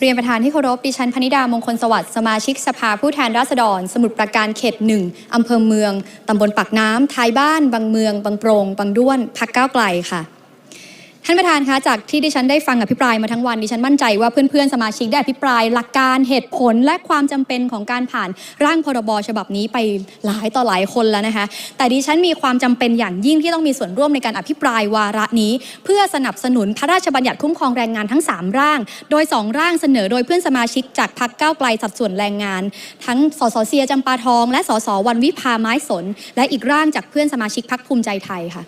เรียนประธานที่เคารพดิฉันพนิดามงคลสวัสดิ์สมาชิกสภาผู้แทนราษฎร สมุทรปราการเขตหนึ่งอำเภอเมืองตำบลปากน้ำท้ายบ้าน บางเมือง บางโปรงบางด้วนพักก้าวไกลค่ะ ท่านประธานคะจากที่ดิฉันได้ฟังอภิปรายมาทั้งวันดิฉันมั่นใจว่าเพื่อนๆสมาชิกได้อภิปรายหลักการเหตุผลและความจำเป็นของการผ่านร่างพรบฉบับนี้ไปหลายต่อหลายคนแล้วนะคะ แต่ดิฉันมีความจำเป็นอย่างยิ่งที่ต้องมีส่วนร่วมในการอภิปรายวาระนี้ เพื่อสนับสนุนพระราชบัญญัติคุ้มครองแรงงานทั้ง 3 ร่าง โดย 2 ร่างเสนอโดยเพื่อนสมาชิกจากพรรคก้าวไกลสัดส่วนแรงงาน ทั้งสสเซียจำปาทอง และสสวันวิพาไม้สน และอีกร่างจากเพื่อนสมาชิกพรรคภูมิใจไทยค่ะ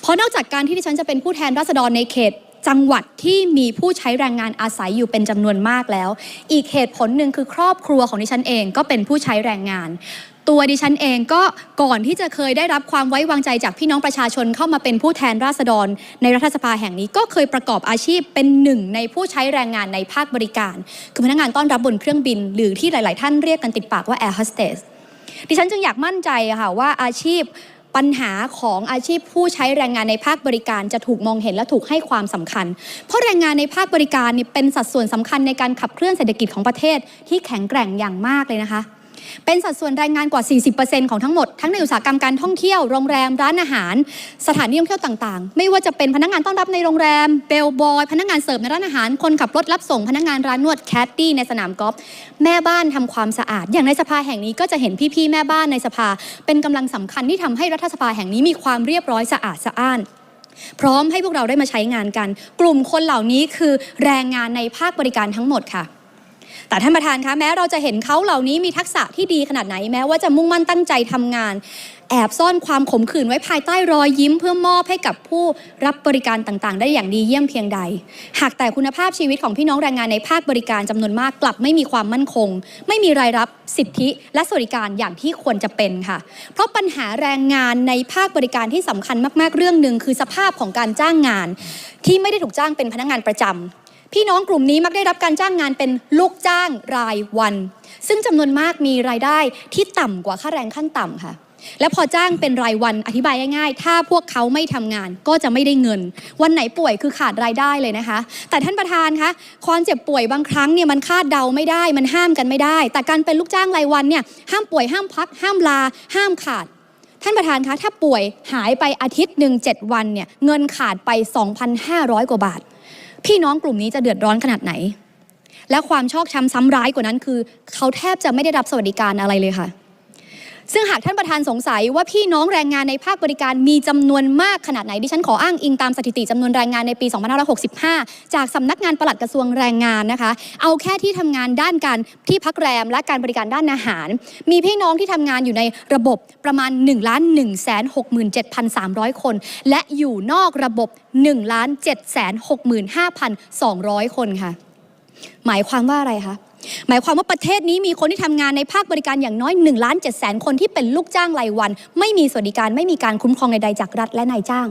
เพราะนอกจากการที่ดิฉันจะเป็นผู้แทนราษฎรในเขตจังหวัดที่มีผู้ใช้แรงงานอาศัยอยู่เป็นจำนวนมากแล้ว อีกเหตุผลหนึ่งคือครอบครัวของดิฉันเองก็เป็นผู้ใช้แรงงาน ตัวดิฉันเองก็ก่อนที่จะเคยได้รับความไว้วางใจจากพี่น้องประชาชนเข้ามาเป็นผู้แทนราษฎร ในรัฐสภาแห่งนี้ก็เคยประกอบอาชีพเป็นหนึ่งในผู้ใช้แรงงานในภาคบริการ คือพนักงานต้อนรับบนเครื่องบิน หรือที่หลาย ๆ ท่านเรียกกันติดปากว่า Air Hostess ดิฉันจึงอยากมั่นใจค่ะว่าอาชีพ ปัญหาของอาชีพผู้ใช้แรงงานในภาคบริการจะถูกมองเห็นและถูกให้ความสำคัญ เพราะแรงงานในภาคบริการนี่เป็นสัดส่วนสำคัญในการขับเคลื่อนเศรษฐกิจของประเทศที่แข็งแกร่งอย่างมากเลยนะคะ เป็นสัดส่วนแรงงานกว่า 40%ของทั้งหมด ทั้งในอุตสาหกรรมการท่องเที่ยวโรงแรมร้านอาหาร สถานที่ท่องเที่ยวต่างๆ ไม่ว่าจะเป็นพนักงานต้อนรับในโรงแรมเบลบอยพนักงานเสิร์ฟในร้านอาหาร คนขับรถรับส่งพนักงานร้านนวดแคดดี้ในสนามกอล์ฟแม่บ้านทำความสะอาด อย่างในสภาแห่งนี้ก็จะเห็นพี่ๆแม่บ้านในสภา เป็นกำลังสำคัญที่ทำให้รัฐสภาแห่งนี้มีความเรียบร้อยสะอาดสะอ้านพร้อมให้พวกเราได้มาใช้งานกัน กลุ่มคนเหล่านี้คือแรงงานในภาคบริการทั้งหมดค่ะ แต่ท่านประธานคะแม้เราจะเห็นเขาเหล่านี้มีทักษะที่ดีขนาดไหนแม้ว่าจะมุ่งมั่นตั้งใจทำงาน แอบซ่อนความขมขื่นไว้ภายใต้รอยยิ้ม เพื่อมอบให้กับผู้รับบริการต่างๆ ได้อย่างดีเยี่ยมเพียงใด หากแต่คุณภาพชีวิตของพี่น้องแรงงานในภาคบริการจำนวนมากกลับไม่มีความมั่นคง ไม่มีรายรับสิทธิ และสวัสดิการอย่างที่ควรจะเป็นค่ะ เพราะปัญหาแรงงานในภาคบริการที่สำคัญมาก ๆ เรื่องหนึ่งคือสภาพของการจ้างงาน ที่ไม่ได้ถูกจ้างเป็นพนักงานประจำ พี่น้องกลุ่มนี้มักได้รับการจ้างงานเป็นลูกจ้างรายวัน ซึ่งจำนวนมากมีรายได้ที่ต่ำกว่าค่าแรงขั้นต่ำค่ะ และพอจ้างเป็นรายวันอธิบายง่ายๆ ถ้าพวกเขาไม่ทำงานก็จะไม่ได้เงิน วันไหนป่วยคือขาดรายได้เลยนะคะ แต่ท่านประธานคะความเจ็บป่วยบางครั้งเนี่ยมันคาดเดาไม่ได้ มันห้ามกันไม่ได้ แต่การเป็นลูกจ้างรายวันเนี่ยห้ามป่วยห้ามพัก ห้ามลา ห้ามขาดท่านประธานคะถ้าป่วยหายไปอาทิตย์หนึ่งเจ็ดวันเนี่ยเงินขาดไป 2,500 กว่าบาท พี่น้องกลุ่มนี้จะเดือดร้อนขนาดไหน และความชอกช้ำซ้ำร้ายกว่านั้นคือ เขาแทบจะไม่ได้รับสวัสดิการอะไรเลยค่ะ ซึ่งหากท่านประธานสงสัยว่าพี่น้องแรงงานในภาคบริการมีจำนวนมากขนาดไหนดิฉันขออ้างอิงตามสถิติจำนวนแรงงานในปี 2565 จากสำนักงานปลัดกระทรวงแรงงานนะคะ เอาแค่ที่ทำงานด้านการที่พักแรมและการบริการด้านอาหาร มีพี่น้องที่ทำงานอยู่ในระบบประมาณ1ล้าน1แสน67,300 คน และอยู่นอกระบบ1ล้าน7แสน65,200 คนค่ะ หมายความว่าอะไรคะ หมายความว่าประเทศนี้มีคนที่ทำงานในภาคบริการอย่างน้อย1ล้านเจ็ดแสนคนที่เป็นลูกจ้างรายวัน ไม่มีสวัสดิการไม่มีการคุ้มครองใดๆจากรัฐและนายจ้าง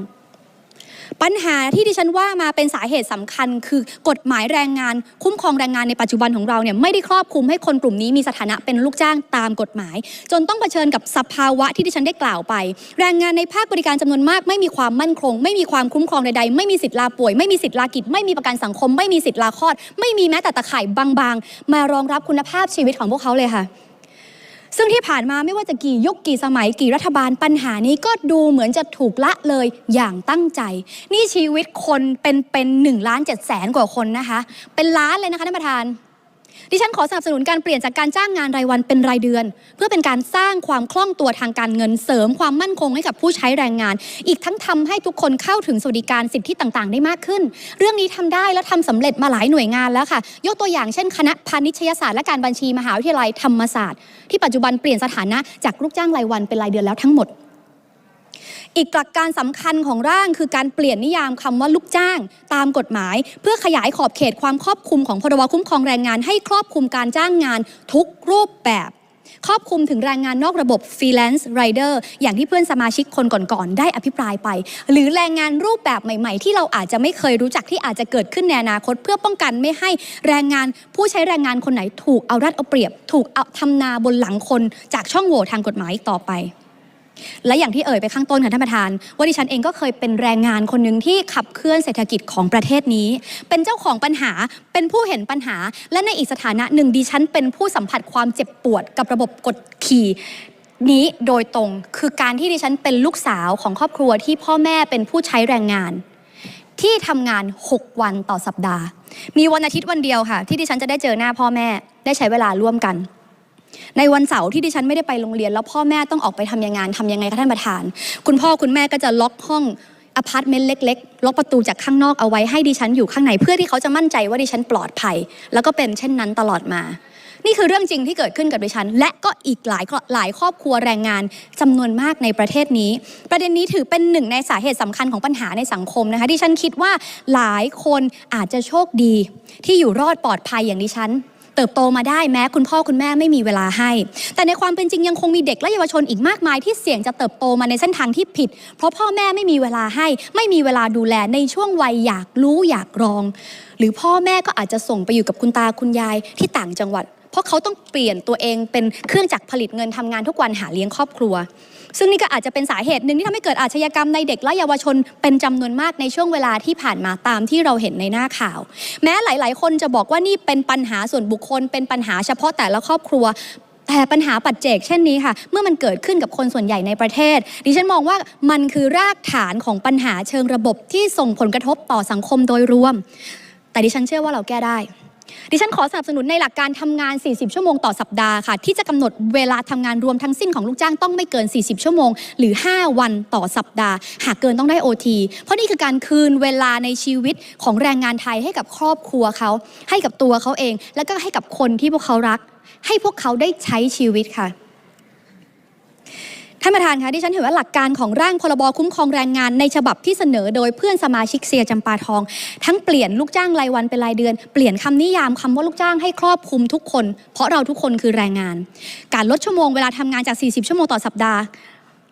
ปัญหาที่ดิฉันว่ามาเป็นสาเหตุสำคัญ คือกฎหมายแรงงาน คุ้มครองแรงงานในปัจจุบันของเราเนี่ยไม่ได้ครอบคลุมให้คนกลุ่มนี้มีสถานะเป็นลูกจ้างตามกฎหมาย จนต้องเผชิญกับสภาวะที่ดิฉันได้กล่าวไป แรงงานในภาคบริการจำนวนมาก ไม่มีความมั่นคง ไม่มีความคุ้มครองใดๆ ไม่มีสิทธิ์ลาป่วย ไม่มีสิทธิ์ลากิจ ไม่มีประกันสังคม ไม่มีสิทธิ์ลาคลอด ไม่มีแม้แต่ตะข่ายบางๆ มารองรับคุณภาพชีวิตของพวกเขาเลยค่ะ ซึ่งที่ผ่านมาไม่ว่าจะกี่ยุคกี่สมัยกี่รัฐบาลปัญหานี้ก็ดูเหมือนจะถูกละเลยอย่างตั้งใจ นี่ชีวิตคนเป็นเป็นหนึ่งล้านเจ็ดแสนกว่าคนนะคะ เป็นล้านเลยนะคะท่านประธาน ดิฉันขอสนับสนุนการเปลี่ยนจากการจ้างงานรายวันเป็นรายเดือน เพื่อเป็นการสร้างความคล่องตัวทางการเงินเสริมความมั่นคงให้กับผู้ใช้แรงงาน อีกทั้งทำให้ทุกคนเข้าถึงสวัสดิการสิทธิต่างๆ ได้มากขึ้น เรื่องนี้ทำได้และทำสำเร็จมาหลายหน่วยงานแล้วค่ะ ยกตัวอย่างเช่น คณะพาณิชยศาสตร์และการบัญชีมหาวิทยาลัยธรรมศาสตร์ ที่ปัจจุบันเปลี่ยนสถานะจากลูกจ้างรายวันเป็นรายเดือนแล้วทั้งหมด อีกหลักการสำคัญของร่างคือการเปลี่ยนนิยามคำว่าลูกจ้าง ตามกฎหมาย เพื่อขยายขอบเขตความครอบคลุมของพรบคุ้มครองแรงงาน ให้ครอบคลุมการจ้างงานทุกรูปแบบครอบคลุมถึงแรงงานนอกระบบ freelance rider อย่างที่เพื่อนสมาชิกคนก่อนๆได้อภิปรายไป หรือแรงงานรูปแบบใหม่ๆ ที่เราอาจจะไม่เคยรู้จักที่อาจจะเกิดขึ้นในอนาคต เพื่อป้องกันไม่ให้แรงงานผู้ใช้แรงงานคนไหนถูกเอารัดเอาเปรียบ ถูกเอาทำนาบนหลังคนจากช่องโหว่ทางกฎหมายต่อไป และอย่างที่เอ่ยไปข้างต้นค่ะท่านประธาน ว่าดิฉันเองก็เคยเป็นแรงงานคนหนึ่งที่ขับเคลื่อนเศรษฐกิจของประเทศนี้ เป็นเจ้าของปัญหาเป็นผู้เห็นปัญหา และในอีกสถานะหนึ่งดิฉันเป็นผู้สัมผัสความเจ็บปวดกับระบบกดขี่นี้โดยตรงคือการที่ดิฉันเป็นลูกสาวของครอบครัวที่พ่อแม่เป็นผู้ใช้แรงงาน ที่ทำงาน 6 วันต่อสัปดาห์ มีวันอาทิตย์วันเดียวค่ะ ที่ดิฉันจะได้เจอหน้าพ่อแม่ได้ใช้เวลาร่วมกัน ในวันเสาร์ที่ดิฉันไม่ได้ไปโรงเรียน แล้วพ่อแม่ต้องออกไปทำยังงานทำยังไงคะท่านประธาน คุณพ่อคุณแม่ก็จะล็อกห้องอพาร์ตเมนต์เล็กๆ ล็อกประตูจากข้างนอกเอาไว้ให้ดิฉันอยู่ข้างในเพื่อที่เขาจะมั่นใจว่าดิฉันปลอดภัย แล้วก็เป็นเช่นนั้นตลอดมา นี่คือเรื่องจริงที่เกิดขึ้นกับดิฉัน และก็อีกหลายหลายครอบครัวแรงงานจำนวนมากในประเทศนี้ ประเด็นนี้ถือเป็นหนึ่งในสาเหตุสำคัญของปัญหาในสังคมนะคะที่ฉันคิดว่าหลายคนอาจจะโชคดีที่อยู่รอดปลอดภัยอย่างดิฉัน เติบโตมาได้แม้คุณพ่อคุณแม่ไม่มีเวลาให้ แต่ในความเป็นจริงยังคงมีเด็กและเยาวชนอีกมากมายที่เสี่ยงจะเติบโตมาในเส้นทางที่ผิด เพราะพ่อแม่ไม่มีเวลาให้ ไม่มีเวลาดูแลในช่วงวัยอยากรู้อยากลอง หรือพ่อแม่ก็อาจจะส่งไปอยู่กับคุณตาคุณยายที่ต่างจังหวัด เพราะเขาต้องเปลี่ยนตัวเองเป็นเครื่องจักรผลิตเงินทำงานทุกวันหาเลี้ยงครอบครัว ซึ่งนี่ก็อาจจะเป็นสาเหตุหนึ่งที่ทำให้เกิดอาชญากรรมในเด็กและเยาวชนเป็นจำนวนมากในช่วงเวลาที่ผ่านมาตามที่เราเห็นในหน้าข่าว แม้หลาย ๆ คนจะบอกว่านี่เป็นปัญหาส่วนบุคคล เป็นปัญหาเฉพาะแต่ละครอบครัวแต่ปัญหาปัจเจกเช่นนี้ค่ะ เมื่อมันเกิดขึ้นกับคนส่วนใหญ่ในประเทศ ดิฉันมองว่ามันคือรากฐานของปัญหาเชิงระบบที่ส่งผลกระทบต่อสังคมโดยรวม แต่ดิฉันเชื่อว่าเราแก้ได้ ดิฉันขอสนับสนุนในหลักการทำงาน 40 ชั่วโมงต่อสัปดาห์ค่ะ ที่จะกำหนดเวลาทำงานรวมทั้งสิ้นของลูกจ้างต้องไม่เกิน 40 ชั่วโมง หรือ 5 วันต่อสัปดาห์ หากเกินต้องได้ OT เพราะนี่คือการคืนเวลาในชีวิตของแรงงานไทยให้กับครอบครัวเขา ให้กับตัวเขาเอง แล้วก็ให้กับคนที่พวกเขารัก ให้พวกเขาได้ใช้ชีวิตค่ะ ท่านประธานคะที่ฉันเห็นว่าหลักการของร่างพรบคุ้มครองแรงงานในฉบับที่เสนอโดยเพื่อนสมาชิกเซียจำปาทอง ทั้งเปลี่ยนลูกจ้างรายวันเป็นรายเดือน เปลี่ยนคำนิยามคำว่าลูกจ้างให้ครอบคลุมทุกคน เพราะเราทุกคนคือแรงงาน การลดชั่วโมงเวลาทำงานจาก 40 ชั่วโมงต่อสัปดาห์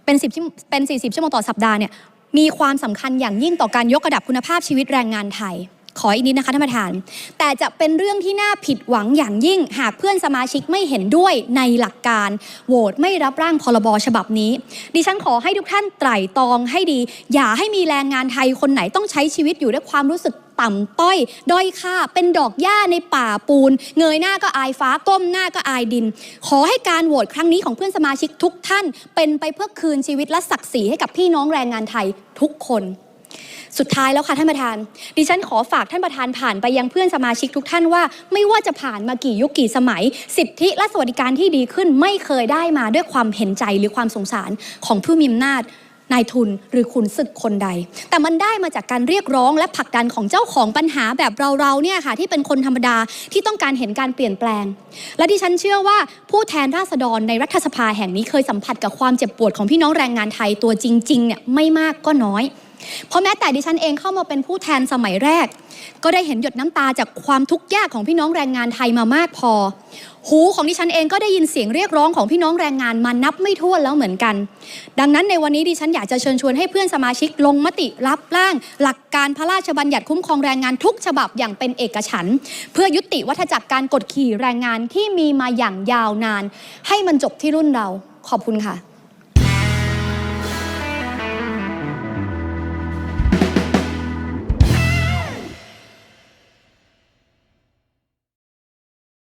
เป็น10เป็น 40 ชั่วโมงต่อสัปดาห์เนี่ยมีความสำคัญอย่างยิ่งต่อการยกระดับคุณภาพชีวิตแรงงานไทย ขออีกนิดนะคะท่านประธาน แต่จะเป็นเรื่องที่น่าผิดหวังอย่างยิ่ง หากเพื่อนสมาชิกไม่เห็นด้วยในหลักการโหวตไม่รับร่างพรบฉบับนี้ ดิฉันขอให้ทุกท่านไตร่ตรองให้ดี อย่าให้มีแรงงานไทยคนไหนต้องใช้ชีวิตอยู่ด้วยความรู้สึกต่ำต้อย ด้อยค่า เป็นดอกหญ้าในป่าปูน เงยหน้าก็อายฟ้า ก้มหน้าก็อายดิน ขอให้การโหวตครั้งนี้ของเพื่อนสมาชิกทุกท่าน เป็นไปเพื่อคืนชีวิตและศักดิ์ศรีให้กับพี่น้องแรงงานไทยทุกคน สุดท้ายแล้วค่ะท่านประธาน ดิฉันขอฝากท่านประธานผ่านไปยังเพื่อนสมาชิกทุกท่านว่า ไม่ว่าจะผ่านมากี่ยุคกี่สมัย สิทธิและสวัสดิการที่ดีขึ้นไม่เคยได้มาด้วยความเห็นใจหรือความสงสารของผู้มีอำนาจนายทุนหรือขุนศึกคนใด แต่มันได้มาจากการเรียกร้องและผลักดันของเจ้าของปัญหาแบบเราๆเนี่ยค่ะที่เป็นคนธรรมดาที่ต้องการเห็นการเปลี่ยนแปลง และดิฉันเชื่อว่าผู้แทนราษฎรในรัฐสภาแห่งนี้เคยสัมผัสกับความเจ็บปวดของพี่น้องแรงงานไทยตัวจริงๆเนี่ยไม่มากก็น้อย เพราะแม้แต่ดิฉันเองเข้ามาเป็นผู้แทนสมัยแรก ก็ได้เห็นหยดน้ำตาจากความทุกข์ยากของพี่น้องแรงงานไทยมามากพอ หูของดิฉันเองก็ได้ยินเสียงเรียกร้องของพี่น้องแรงงานมานับไม่ถ้วนแล้วเหมือนกัน ดังนั้นในวันนี้ดิฉันอยากจะเชิญชวนให้เพื่อนสมาชิกลงมติรับร่าง หลักการพระราชบัญญัติคุ้มครองแรงงานทุกฉบับอย่างเป็นเอกฉันเพื่อยุติวัฏจักรการกดขี่แรงงานที่มีมาอย่างยาวนาน ให้มันจบที่รุ่นเราขอบคุณค่ะ